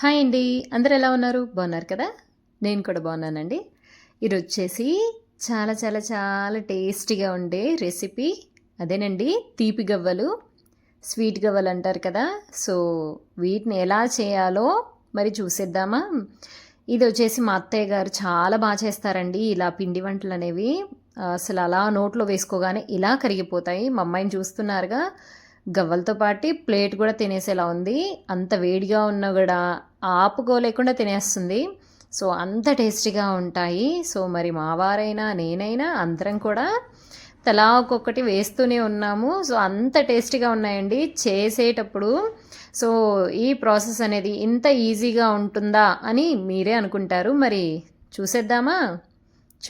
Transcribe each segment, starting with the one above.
Hi అండి. అందరు ఎలా ఉన్నారు? బాగున్నారు కదా? నేను కూడా బాగున్నానండి. ఇది వచ్చేసి చాలా చాలా చాలా టేస్టీగా ఉండే రెసిపీ అదేనండి. తీపి గవ్వలు స్వీట్ గవ్వలు అంటారు కదా? సో వీటిని ఎలా చేయాలో మరి చూసేద్దామా? ఇది వచ్చేసి మా అత్తయ్య గారు చాలా బాగా చేస్తారండి. ఇలా పిండి వంటలు అనేవి. అసలు అలా నోట్లో వేసుకోగానే ఇలా కరిగిపోతాయి. మా అమ్మాయిని చూస్తున్నారుగా. గవ్వలతో పాటు ప్లేట్ కూడా తినేసేలా ఉంది. అంత వేడిగా ఉన్నా కూడా ఆపుకోలేకుండా తినేస్తుంది. సో అంత టేస్టీగా ఉంటాయి. సో మరి మా వారైనా నేనైనా అందరం కూడా తలా ఒక్కొక్కటి వేస్తూనే ఉన్నాము. సో అంత టేస్టీగా ఉన్నాయండి చేసేటప్పుడు. సో ఈ ప్రాసెస్ అనేది ఇంత ఈజీగా ఉంటుందా అని మీరే అనుకుంటారు. మరి చూసేద్దామా?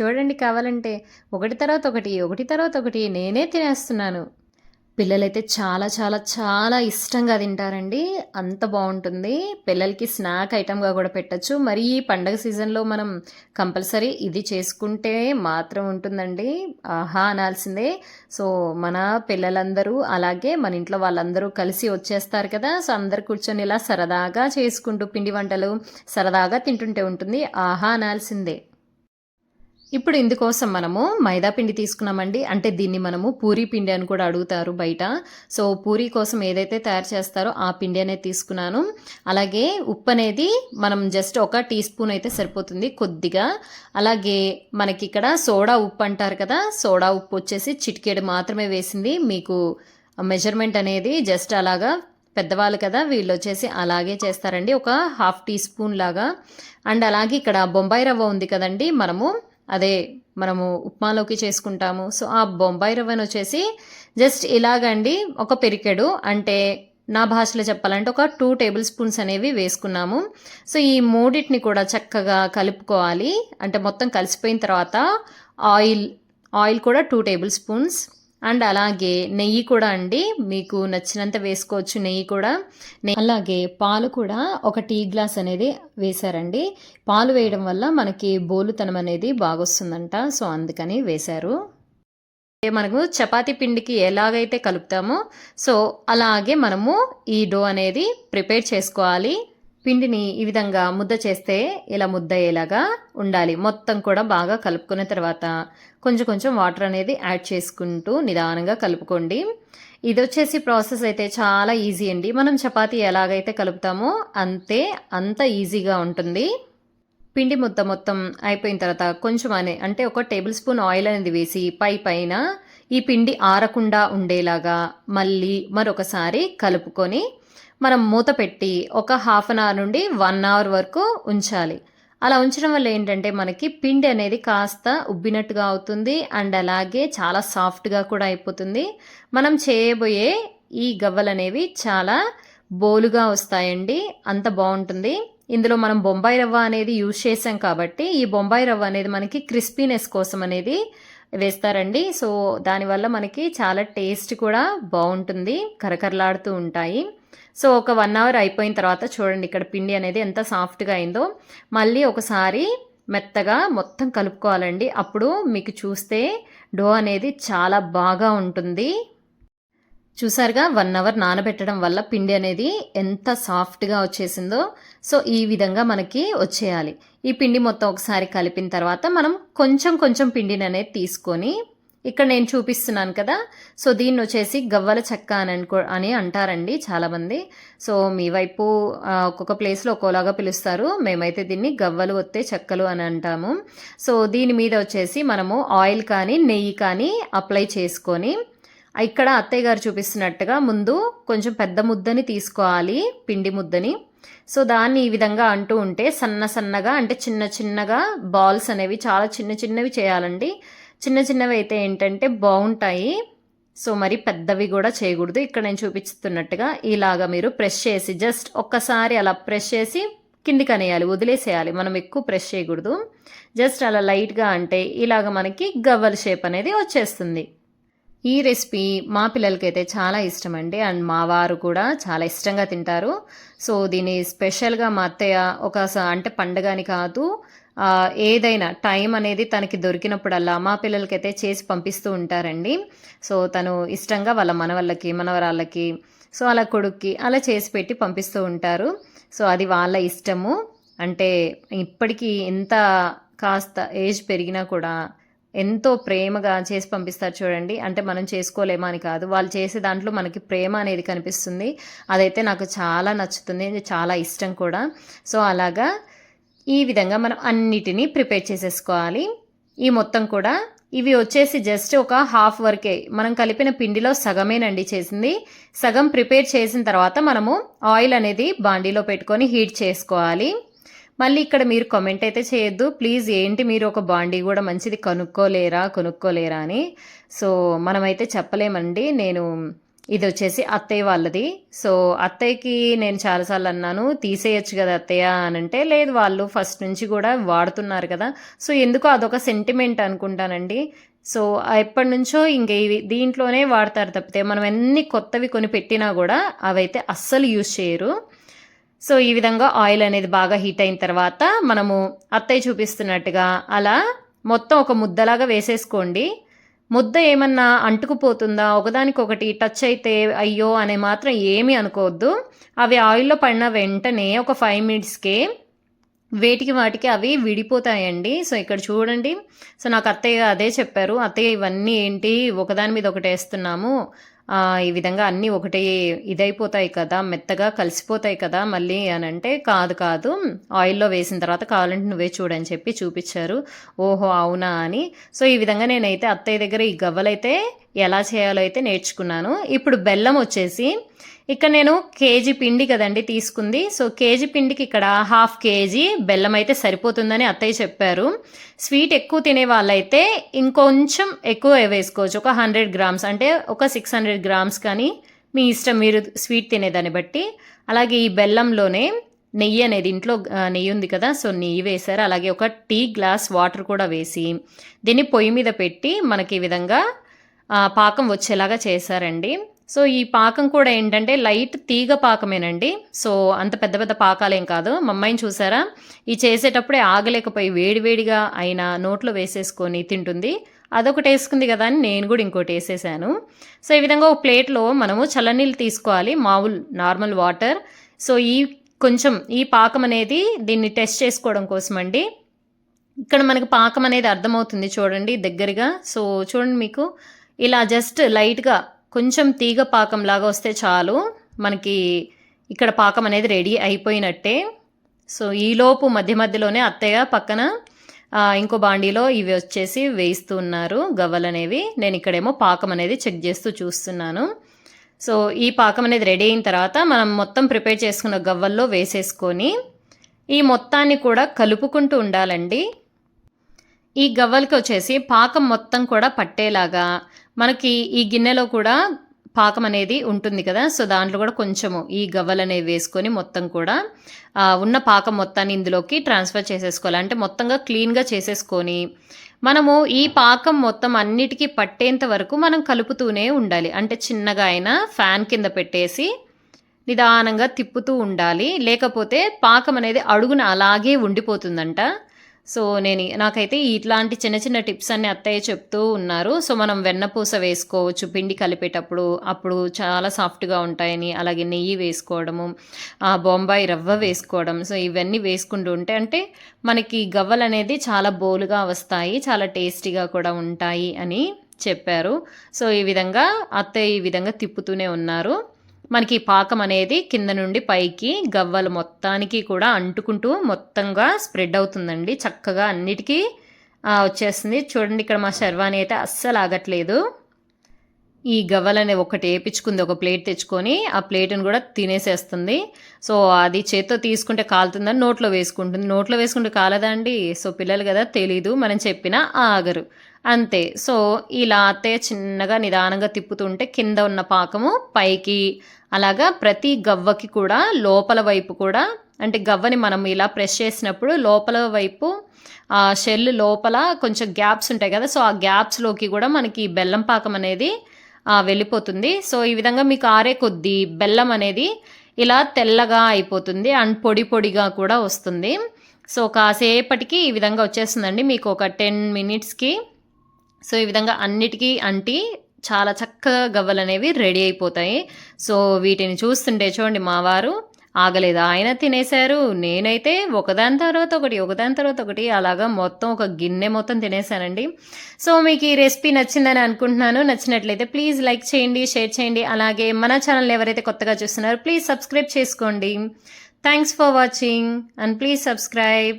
చూడండి కావాలంటే. ఒకటి తర్వాత ఒకటి ఒకటి తర్వాత ఒకటి నేనే తినేస్తున్నాను. పిల్లలైతే చాలా చాలా చాలా ఇష్టంగా తింటారండి. అంత బాగుంటుంది. పిల్లలకి స్నాక్ ఐటమ్గా కూడా పెట్టచ్చు. మరి ఈ పండగ సీజన్లో మనం కంపల్సరీ ఇది చేసుకుంటే మాత్రం ఉంటుందండి. ఆహా అనాల్సిందే. సో మన పిల్లలందరూ అలాగే మన ఇంట్లో వాళ్ళందరూ కలిసి వచ్చేస్తారు కదా. సో అందరు కూర్చొని ఇలా సరదాగా చేసుకుంటూ పిండి వంటలు సరదాగా తింటుంటే ఉంటుంది. ఆహా అనాల్సిందే. ఇప్పుడు ఇందుకోసం మనము మైదా పిండి తీసుకున్నామండి. అంటే దీన్ని మనము పూరీ పిండి అని కూడా అడుగుతారు బయట. సో పూరీ కోసం ఏదైతే తయారు చేస్తారో ఆ పిండి అనేది తీసుకున్నాను. అలాగే ఉప్పు అనేది మనం జస్ట్ ఒక టీ స్పూన్ అయితే సరిపోతుంది కొద్దిగా. అలాగే మనకి ఇక్కడ సోడా ఉప్పు అంటారు కదా సోడా ఉప్పు వచ్చేసి చిటికేడు మాత్రమే వేసింది. మీకు మెజర్మెంట్ అనేది జస్ట్ అలాగా పెద్దవాళ్ళు కదా వీళ్ళు వచ్చేసి అలాగే చేస్తారండి. ఒక హాఫ్ టీ స్పూన్ లాగా. అండ్ అలాగే ఇక్కడ బొంబాయి రవ్వ ఉంది కదండి మనము అదే మనము ఉప్మాలోకి చేసుకుంటాము. సో ఆ బొంబాయి రవ్వను వచ్చేసి జస్ట్ ఇలాగండి. ఒక పెరికెడు. అంటే నా భాషలో చెప్పాలంటే ఒక టూ టేబుల్ స్పూన్స్ అనేవి వేసుకున్నాము. సో ఈ మూడింటిని కూడా చక్కగా కలుపుకోవాలి. అంటే మొత్తం కలిసిపోయిన తర్వాత ఆయిల్ ఆయిల్ కూడా టూ టేబుల్ స్పూన్స్. అండ్ అలాగే నెయ్యి కూడా అండి. మీకు నచ్చినంత వేసుకోవచ్చు నెయ్యి కూడా. అలాగే పాలు కూడా ఒక టీ గ్లాస్ అనేది వేశారండి. పాలు వేయడం వల్ల మనకి బోలుతనం అనేది బాగొస్తుందంట. సో అందుకని వేశారు. మనము చపాతీ పిండికి ఎలాగైతే కలుపుతామో సో అలాగే మనము ఈ డో అనేది ప్రిపేర్ చేసుకోవాలి. పిండిని ఈ విధంగా ముద్ద చేస్తే ఇలా ముద్ద అయ్యేలాగా ఉండాలి. మొత్తం కూడా బాగా కలుపుకున్న తర్వాత కొంచెం కొంచెం వాటర్ అనేది యాడ్ చేసుకుంటూ నిదానంగా కలుపుకోండి. ఇది వచ్చేసి ప్రాసెస్ అయితే చాలా ఈజీ అండి. మనం చపాతీ ఎలాగైతే కలుపుతామో అంతే అంత ఈజీగా ఉంటుంది. పిండి ముద్ద మొత్తం అయిపోయిన తర్వాత కొంచెం అనే అంటే ఒక టేబుల్ స్పూన్ ఆయిల్ అనేది వేసి పై పైన ఈ పిండి ఆరకుండా ఉండేలాగా మళ్ళీ మరొకసారి కలుపుకొని మనం మూత పెట్టి ఒక హాఫ్ అన్ అవర్ నుండి వన్ అవర్ వరకు ఉంచాలి. అలా ఉంచడం వల్ల ఏంటంటే మనకి పిండి అనేది కాస్త ఉబ్బినట్టుగా అవుతుంది అండ్ అలాగే చాలా సాఫ్ట్గా కూడా అయిపోతుంది. మనం చేయబోయే ఈ గవ్వలు అనేవి చాలా బోలుగా వస్తాయండి. అంత బాగుంటుంది. ఇందులో మనం బొంబాయి రవ్వ అనేది యూజ్ చేసాం కాబట్టి ఈ బొంబాయి రవ్వ అనేది మనకి క్రిస్పీనెస్ కోసం అనేది వేస్తారండి. సో దానివల్ల మనకి చాలా టేస్ట్ కూడా బాగుంటుంది. కరకరలాడుతూ ఉంటాయి. సో ఒక వన్ అవర్ అయిపోయిన తర్వాత చూడండి ఇక్కడ పిండి అనేది ఎంత సాఫ్ట్గా అయిందో. మళ్ళీ ఒకసారి మెత్తగా మొత్తం కలుపుకోవాలండి. అప్పుడు మీకు చూస్తే డో అనేది చాలా బాగా ఉంటుంది. చూసారుగా? వన్ అవర్ నానబెట్టడం వల్ల పిండి అనేది ఎంత సాఫ్ట్గా వచ్చేసిందో. సో ఈ విధంగా మనకి వచ్చేయాలి. ఈ పిండి మొత్తం ఒకసారి కలిపిన తర్వాత మనం కొంచెం కొంచెం పిండిని అనేది తీసుకొని ఇక్కడ నేను చూపిస్తున్నాను కదా. సో దీన్ని వచ్చేసి గవ్వల చెక్క అని అనుకో అని అంటారండి చాలామంది. సో మీ వైపు ఒక్కొక్క ప్లేస్లో ఒక్కోలాగా పిలుస్తారు. మేమైతే దీన్ని గవ్వలు వత్తే చెక్కలు అని అంటాము. సో దీని మీద వచ్చేసి మనము ఆయిల్ కానీ నెయ్యి కానీ అప్లై చేసుకొని ఇక్కడ అత్తయ్య గారు చూపిస్తున్నట్టుగా ముందు కొంచెం పెద్ద ముద్దని తీసుకోవాలి పిండి ముద్దని. సో దాన్ని ఈ విధంగా అంటూ ఉంటే సన్న సన్నగా అంటే చిన్న చిన్నగా బాల్స్ అనేవి చాలా చిన్న చిన్నవి చేయాలండి. చిన్న చిన్నవి అయితే ఏంటంటే బాగుంటాయి. సో మరి పెద్దవి కూడా చేయకూడదు. ఇక్కడ నేను చూపిస్తున్నట్టుగా ఇలాగా మీరు ప్రెస్ చేసి జస్ట్ ఒక్కసారి అలా ప్రెస్ చేసి కిందికి అనేయాలి వదిలేసేయాలి. మనం ఎక్కువ ప్రెస్ చేయకూడదు. జస్ట్ అలా లైట్గా అంటే ఇలాగ మనకి గవ్వల షేప్ అనేది వచ్చేస్తుంది. ఈ రెసిపీ మా పిల్లలకైతే చాలా ఇష్టం అండి. అండ్ మా వారు కూడా చాలా ఇష్టంగా తింటారు. సో దీన్ని స్పెషల్గా మా అత్తయ్య ఒక అంటే పండగని కాదు ఏదైనా టైం అనేది తనకి దొరికినప్పుడల్లా మా పిల్లలకైతే చేసి పంపిస్తూ ఉంటారండి. సో తను ఇష్టంగా వాళ్ళ మనవళ్ళకి మనవరాళ్ళకి సో అలా కొడుక్కి అలా చేసి పెట్టి పంపిస్తూ ఉంటారు. సో అది వాళ్ళ ఇష్టము. అంటే ఇప్పటికీ ఎంత కాస్త ఏజ్ పెరిగినా కూడా ఎంతో ప్రేమగా చేసి పంపిస్తారు చూడండి. అంటే మనం చేసుకోలేమా అని కాదు. వాళ్ళు చేసే దాంట్లో మనకి ప్రేమ అనేది కనిపిస్తుంది. అదైతే నాకు చాలా నచ్చుతుంది. చాలా ఇష్టం కూడా. సో అలాగా ఈ విధంగా మనం అన్నిటినీ ప్రిపేర్ చేసేసుకోవాలి. ఈ మొత్తం కూడా ఇవి వచ్చేసి జస్ట్ ఒక హాఫ్ వరకే. మనం కలిపిన పిండిలో సగమేనండి చేసింది. సగం ప్రిపేర్ చేసిన తర్వాత మనము ఆయిల్ అనేది బాండీలో పెట్టుకొని హీట్ చేసుకోవాలి. మళ్ళీ ఇక్కడ మీరు కమెంట్ అయితే చేయొద్దు. ప్లీజ్ ఏంటి మీరు ఒక బాండీ కూడా మంచిది కనుక్కోలేరా కొనుక్కోలేరా అని. సో మనమైతే చెప్పలేమండి. నేను ఇది వచ్చేసి అత్తయ్య వాళ్ళది. సో అత్తయ్యకి నేను చాలాసార్లు అన్నాను తీసేయచ్చు కదా అత్తయ్య అని అంటే లేదు వాళ్ళు ఫస్ట్ నుంచి కూడా వాడుతున్నారు కదా. సో ఎందుకో అదొక సెంటిమెంట్ అనుకుంటానండి. సో ఎప్పటి నుంచో ఇంక ఇవి దీంట్లోనే వాడతారు తప్పితే మనం ఎన్ని కొత్తవి కొని పెట్టినా కూడా అవైతే అస్సలు యూజ్ చేయరు. సో ఈ విధంగా ఆయిల్ అనేది బాగా హీట్ అయిన తర్వాత మనము అత్తయ్య చూపిస్తున్నట్టుగా అలా మొత్తం ఒక ముద్దలాగా వేసేసుకోండి. ముద్ద ఏమన్నా అంటుకుపోతుందా? ఒకదానికొకటి టచ్ అయితే అయ్యో అనే మాత్రం ఏమీ అనుకోవద్దు. అవి ఆయిల్లో పడిన వెంటనే ఒక ఫైవ్ మినిట్స్కే వేటికి వాటికి అవి విడిపోతాయండి. సో ఇక్కడ చూడండి. సో నాకు అత్తయ్య అదే చెప్పారు. అత్తయ్య ఇవన్నీ ఏంటి? ఒకదాని మీద ఒకటి వేస్తున్నాము. ఈ విధంగా అన్నీ ఒకటి ఇదైపోతాయి కదా మెత్తగా కలిసిపోతాయి కదా మళ్ళీ అని అంటే కాదు కాదు ఆయిల్లో వేసిన తర్వాత కావాలంటే నువ్వే చూడని చెప్పి చూపించారు. ఓహో అవునా అని. సో ఈ విధంగా నేనైతే అత్తయ్య దగ్గర ఈ గవ్వలైతే ఎలా చేయాలో అయితే నేర్చుకున్నాను. ఇప్పుడు బెల్లం వచ్చేసి ఇక్కడ నేను కేజీ పిండి కదండి తీసుకుంది. సో కేజీ పిండికి ఇక్కడ హాఫ్ కేజీ బెల్లం అయితే సరిపోతుందని అత్తయ్య చెప్పారు. స్వీట్ ఎక్కువ తినే వాళ్ళైతే ఇంకొంచెం ఎక్కువ వేసుకోవచ్చు. ఒక హండ్రెడ్ గ్రామ్స్ అంటే ఒక సిక్స్ హండ్రెడ్ గ్రామ్స్ కానీ మీ ఇష్టం మీరు స్వీట్ తినేదాన్ని బట్టి. అలాగే ఈ బెల్లంలోనే నెయ్యి అనేది ఇంట్లో నెయ్యి ఉంది కదా సో నెయ్యి వేశారు. అలాగే ఒక టీ గ్లాస్ వాటర్ కూడా వేసి దీన్ని పొయ్యి మీద పెట్టి మనకి ఈ విధంగా పాకం వచ్చేలాగా చేశారండి. సో ఈ పాకం కూడా ఏంటంటే లైట్ తీగ పాకమేనండి. సో అంత పెద్ద పెద్ద పాకాలేం కాదు. మా అమ్మాయిని చూసారా? ఈ చేసేటప్పుడే ఆగలేకపోయి వేడివేడిగా అయినా నోట్లో వేసేసుకొని తింటుంది. అదొకటి వేసుకుంది కదా అని నేను కూడా ఇంకోటి వేసేసాను. సో ఈ విధంగా ఒక ప్లేట్లో మనము చల్లనీళ్ళు తీసుకోవాలి మామూలు నార్మల్ వాటర్. సో ఈ కొంచెం ఈ పాకం అనేది దీన్ని టెస్ట్ చేసుకోవడం కోసం అండి ఇక్కడ మనకు పాకం అనేది అర్థమవుతుంది చూడండి దగ్గరగా. సో చూడండి మీకు. ఇలా జస్ట్ లైట్గా కొంచెం తీగ పాకం లాగా వస్తే చాలు. మనకి ఇక్కడ పాకం అనేది రెడీ అయిపోయినట్టే. సో ఈలోపు మధ్య మధ్యలోనే అత్తయ్య పక్కన ఇంకో బాండీలో ఇవి వచ్చేసి వేయిస్తూ ఉన్నారు గవ్వలు అనేవి నేను ఇక్కడేమో పాకం అనేది చెక్ చేస్తూ చూస్తున్నాను. సో ఈ పాకం అనేది రెడీ అయిన తర్వాత మనం మొత్తం ప్రిపేర్ చేసుకున్న గవ్వల్లో వేసేసుకొని ఈ మొత్తాన్ని కూడా కలుపుకుంటూ ఉండాలండి. ఈ గవ్వలకి వచ్చేసి పాకం మొత్తం కూడా పట్టేలాగా మనకి ఈ గిన్నెలో కూడా పాకం అనేది ఉంటుంది కదా సో దాంట్లో కూడా కొంచెము ఈ గవ్వలు అనేవి వేసుకొని మొత్తం కూడా ఉన్న పాకం మొత్తాన్ని ఇందులోకి ట్రాన్స్ఫర్ చేసేసుకోవాలి. అంటే మొత్తంగా క్లీన్గా చేసేసుకొని మనము ఈ పాకం మొత్తం అన్నిటికీ పట్టేంత వరకు మనం కలుపుతూనే ఉండాలి. అంటే చిన్నగా అయినా ఫ్యాన్ కింద పెట్టేసి నిదానంగా తిప్పుతూ ఉండాలి. లేకపోతే పాకం అనేది అడుగున అలాగే ఉండిపోతుందంట. సో నేను నాకైతే ఇట్లాంటి చిన్న చిన్న టిప్స్ అన్ని అత్తయ్య చెప్తూ ఉన్నారు. సో మనం వెన్నపూస వేసుకోవచ్చు పిండి కలిపేటప్పుడు. అప్పుడు చాలా సాఫ్ట్గా ఉంటాయని అలాగే నెయ్యి వేసుకోవడము బొంబాయి రవ్వ వేసుకోవడం. సో ఇవన్నీ వేసుకుంటూ ఉంటే అంటే మనకి గవ్వలు అనేది చాలా బోలుగా వస్తాయి చాలా టేస్టీగా కూడా ఉంటాయి అని చెప్పారు. సో ఈ విధంగా అత్తయ్య ఈ విధంగా తిప్పుతూనే ఉన్నారు. మనకి పాకం అనేది కింద నుండి పైకి గవ్వలు మొత్తానికి కూడా అంటుకుంటూ మొత్తంగా స్ప్రెడ్ అవుతుందండి. చక్కగా అన్నిటికీ వచ్చేస్తుంది. చూడండి ఇక్కడ మా శర్వాణి అయితే అస్సలు ఆగట్లేదు. ఈ గవ్వలని ఒకటి వేపించుకుంది ఒక ప్లేట్ తెచ్చుకొని ఆ ప్లేట్ని కూడా తినేసేస్తుంది. సో అది చేత్తో తీసుకుంటే కాలుతుందని నోట్లో వేసుకుంటుంది. నోట్లో వేసుకుంటే కాలదా అండి? సో పిల్లలు కదా తెలీదు. మనం చెప్పినా ఆగరు. అంతే. సో ఇలా అత్తయ్య చిన్నగా నిదానంగా తిప్పుతుంటే కింద ఉన్న పాకము పైకి అలాగా ప్రతి గవ్వకి కూడా లోపల వైపు కూడా అంటే గవ్వని మనం ఇలా ప్రెస్ చేసినప్పుడు లోపల వైపు ఆ షెల్ లోపల కొంచెం గ్యాప్స్ ఉంటాయి కదా సో ఆ గ్యాప్స్లోకి కూడా మనకి బెల్లం పాకం అనేది వెళ్ళిపోతుంది. సో ఈ విధంగా మీకు ఆరే కొద్దీ బెల్లం అనేది ఇలా తెల్లగా అయిపోతుంది. అండ్ పొడి పొడిగా కూడా వస్తుంది. సో కాసేపటికి ఈ విధంగా వచ్చేస్తుందండి. మీకు ఒక టెన్ మినిట్స్కి. సో ఈ విధంగా అన్నిటికీ అంటి చాలా చక్కగా గవ్వలు అనేవి రెడీ అయిపోతాయి. సో వీటిని చూస్తుంటే చూడండి మా వారు ఆగలేదు? ఆయన తినేశారు. నేనైతే ఒకదాని తర్వాత ఒకటి ఒకదాని తర్వాత ఒకటి అలాగా మొత్తం ఒక గిన్నె మొత్తం తినేశానండి. సో మీకు ఈ రెసిపీ నచ్చిందని అనుకుంటున్నాను. నచ్చినట్లయితే ప్లీజ్ లైక్ చేయండి షేర్ చేయండి. అలాగే మన ఛానల్ ఎవరైతే కొత్తగా చూస్తున్నారో ప్లీజ్ సబ్స్క్రైబ్ చేసుకోండి. Thanks for watching and please subscribe.